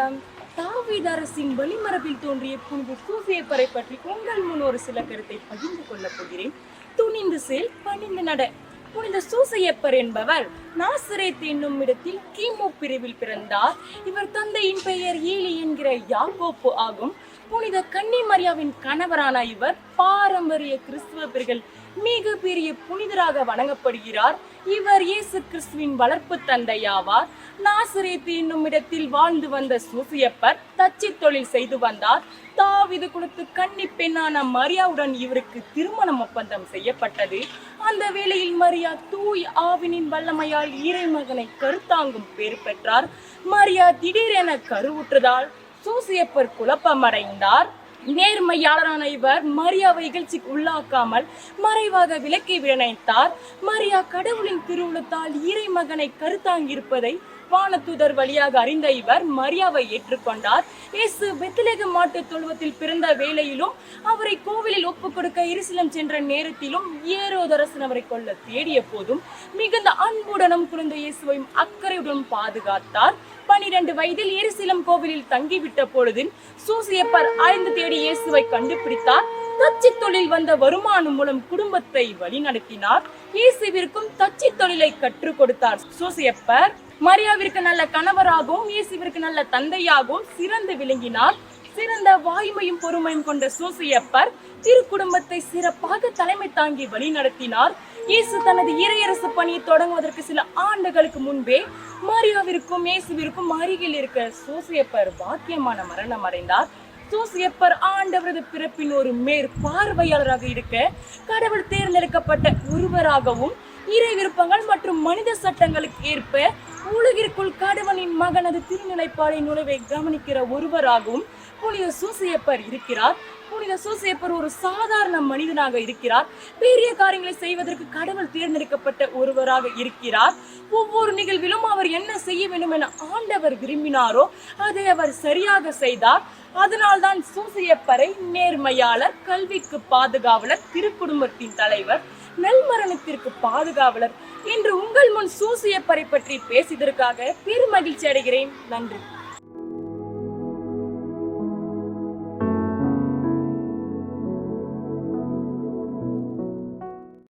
மலையதாரசின் வழிமரபில் தோன்றிய புனித சூசியப்பரை பற்றி உங்கள் முன் ஒரு சில கருத்தை பகிர்ந்து கொள்ளப் போகிறேன். துணிந்து செல் பணிந்து நட. புனித சூசையப்பர் என்பவர் நாசரேத் என்னும் இடத்தில் கிமு பிரிவில் பிறந்தார். இவர் தந்தையின் பெயர் ஏலி என்கிற யாகோப்பு ஆகும். புனித கன்னிமரியாவின் கணவரான இவர் பாரம்பரிய கிறிஸ்துவ பிரிகள் மிக பெரிய புனிதராக வணங்கப்படுகிறார். இவர் இயேசு கிறிஸ்துவின் வளர்ப்பு தந்தையாவார். நாசரேத் என்னும் இடத்தில் வாழ்ந்து வந்த சூசியப்பர் தச்சு தொழில் செய்து வந்தார். தாவிது கொடுத்து கன்னி பெண்ணான மரியாவுடன் இவருக்கு திருமணம் ஒப்பந்தம் செய்யப்பட்டது. அந்த வேளையில் மரியா தூய் ஆவினின் வல்லமையால் இறைமகனை கருத்தாங்கும் பேர் பெற்றார். மரியா திடீரென கருவுற்றதால் சூசியப்பர் குழப்பமடைந்தார். நேர்மையாளரான இவர் மரியா இகழ்ச்சிக்கு உள்ளாக்காமல் மறைவாக விலக்கி நினைத்தார் மரியா கடவுளின் திருவுளத்தால் இறைமகனை கருத்தாங்கியிருப்பதை வானதூதர் வழியாக அறிந்த இவர் மரியாவை ஏற்றுக்கொண்டார். இயேசு பெத்லகேம் மாட்டுத் தொழுவத்தில் பிறந்த வேளையிலும் அவரை கோவிலில் ஒப்பு கொடுக்க இருசிலம் சென்ற நேரத்திலும் ஏரோதரசன் அவரை கொள்ள தேடிய போதும் மிகுந்த அன்புடனும் குழந்தை இயேசுவையும் அக்கறையுடன் பாதுகாத்தார். பனிரெண்டு வயதில் இருசிலம் கோவிலில் தங்கிவிட்ட பொழுது சூசியப்பர் ஆய்ந்து தேடி இயேசுவை கண்டுபிடித்தார். தச்சு தொழில் வந்த வருமானம் மூலம் குடும்பத்தை வழிநடத்தினார். இயேசுவிற்கும் தச்சு தொழிலை கற்றுக் கொடுத்தார். சூசியப்பர் மரியாவிற்கு நல்ல கணவராகவும் இயேசுவிற்கு நல்ல தந்தையாகவும் சிறந்து விளங்கினார். சிறந்த வாய்மையும் பொறுமையும் கொண்ட சூசியப்பர் திருக்குடும்பத்தை சிறப்பாக தலைமை தாங்கி வழிநடத்தினார் இயேசு தனது இறையரசு பணியை தொடங்குவதற்கு சில ஆண்டுகளுக்கு முன்பே மரியாவிற்கும் இயேசுவிற்கும் அருகில் இருக்க சூசியப்பர் பாக்கியமான மரணம் அடைந்தார். சூசியப்பர் ஆண்டவரது பிறப்பின் ஒரு மேற் பார்வையாளராக இருக்க கடவுள் தேர்ந்தெடுக்கப்பட்ட ஒருவராகவும் இறை விருப்பங்கள் மற்றும் மனித சட்டங்களுக்கு ஏற்ப உலகிற்குள் கடவுளின் மகனது திருநிலைப்பாடை நுழைவை கவனிக்கிற ஒருவராகவும் புனித சூசியப்பர் இருக்கிறார். புனித சூசியப்பர் ஒரு சாதாரண மனிதனாக இருக்கிறார். பெரிய காரியங்களை செய்வதற்கு கடவுள் தேர்ந்தெடுக்கப்பட்ட ஒருவராக இருக்கிறார். ஒவ்வொரு நிகழ்விலும் அவர் என்ன செய்ய வேண்டும் என ஆண்டவர் விரும்பினாரோ அதை அவர் சரியாக செய்தார். அதனால்தான் சூசியப்பரை நேர்மையாளர் கல்விக்கு பாதுகாவலர் திருக்குடும்பத்தின் தலைவர் நல்மரணத்திற்கு பாதுகாவலர். இன்று உங்கள் முன் சூசியப்பரை பற்றி பேசியதற்காக பெருமகிழ்ச்சி அடைகிறேன். நன்றி.